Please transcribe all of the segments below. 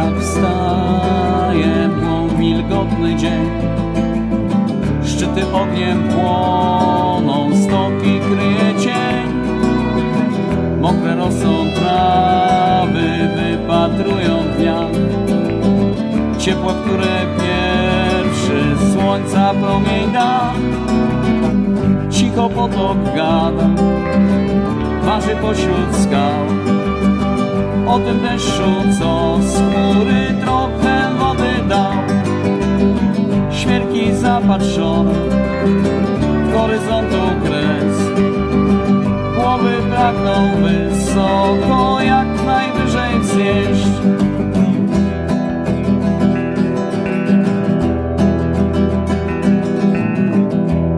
rana wstaje błąd wilgotny dzień. Szczyty ogniem płoną, stoki kryje cień. Mokre rosą trawy wypatrują dnia. Ciepła, które pierwszy słońca promień da. Cicho potok gada, waży pośród skał. O tym deszczu, co W horyzontu kres. Głowy pragną wysoko, jak najwyżej wznieść.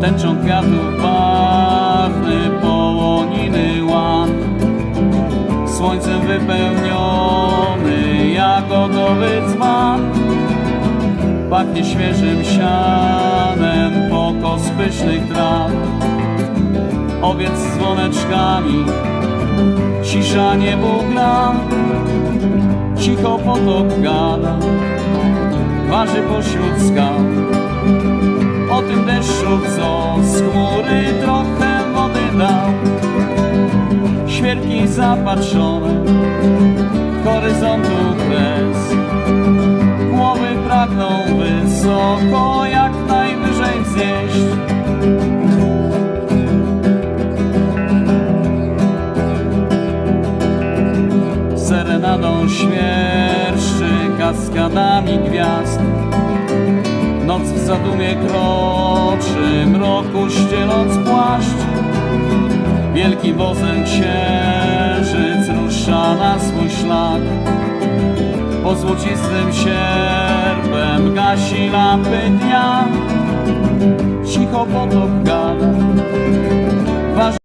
Tęczą kwiatów barwny połoniny łan Słońcem wypełniony jagodowy dzban Pachnie świeżym sianem pokos pysznych traw Owiec z dzwoneczkami Cisza niebu gra Cicho potok gada Waży pośród skał o tym deszczu, co z chmury trochę wody dał. Świerki zapatrzone, horyzontu kres. Pragną wysoko, jak najwyżej wznieść. Serenadą świerszczy kaskadami gwiazd Noc w zadumie kroczy, mroku ścieląc płaszcz. Wielkim wozem księżyc rusza na swój szlak. Po złocistym sierpem gasi lampy dnia. Cicho potok gada,